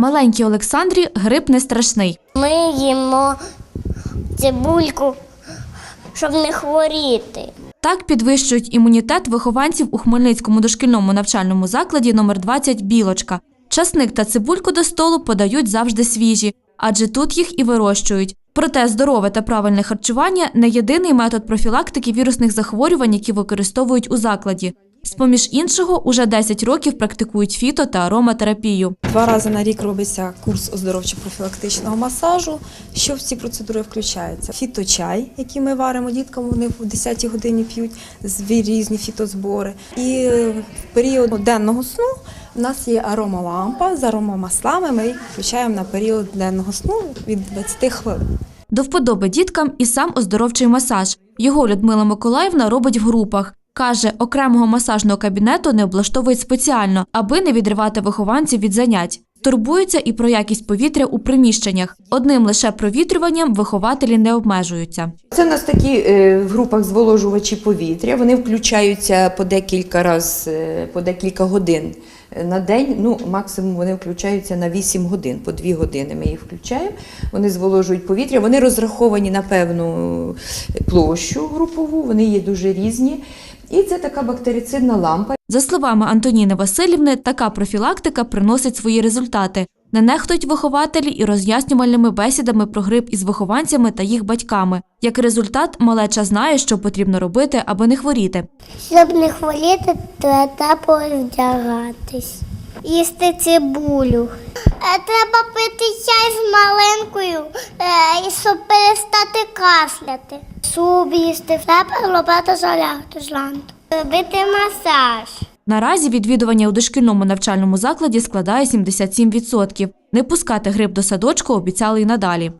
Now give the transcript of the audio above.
Маленькій Олександрі грип не страшний. Ми їмо цибульку, щоб не хворіти. Так підвищують імунітет вихованців у Хмельницькому дошкільному навчальному закладі номер 20 Білочка. Часник та цибульку до столу подають завжди свіжі, адже тут їх і вирощують. Проте здорове та правильне харчування не єдиний метод профілактики вірусних захворювань, які використовують у закладі. З-поміж іншого, уже 10 років практикують фіто та ароматерапію. Два рази на рік робиться курс оздоровчо-профілактичного масажу. Що в ці процедури включається? Фіточай, який ми варимо діткам, вони в 10 годині п'ють різні фітозбори. І в період денного сну в нас є аромалампа з аромамаслами. Ми їх включаємо на період денного сну від 20 хвилин. До вподоби діткам і сам оздоровчий масаж. Його Людмила Миколаївна робить в групах. Каже, окремого масажного кабінету не облаштовують спеціально, аби не відривати вихованців від занять. Турбуються і про якість повітря у приміщеннях. Одним лише провітрюванням вихователі не обмежуються. Це у нас такі е, в групах зволожувачі повітря. Вони включаються по декілька раз, е, по декілька годин е, на день. Ну, максимум вони включаються на 8 годин, по 2 години ми їх включаємо. Вони зволожують повітря. Вони розраховані на певну площу групову, вони є дуже різні. І це така бактерицидна лампа. За словами Антоніни Васильівни, така профілактика приносить свої результати. Не нехтують вихователі і роз'яснювальними бесідами про грип із вихованцями та їх батьками. Як результат, малеча знає, що потрібно робити, аби не хворіти. Щоб не хворіти, треба роздягатись. Їсти цибулю. Е, Треба пити чай з маленькою, е, і щоб перестати кашляти. Суп їсти, треба робити зарядку зланту. Робити масаж. Наразі відвідування у дошкільному навчальному закладі складає 77%. Не пускати гриб до садочку обіцяли й надалі.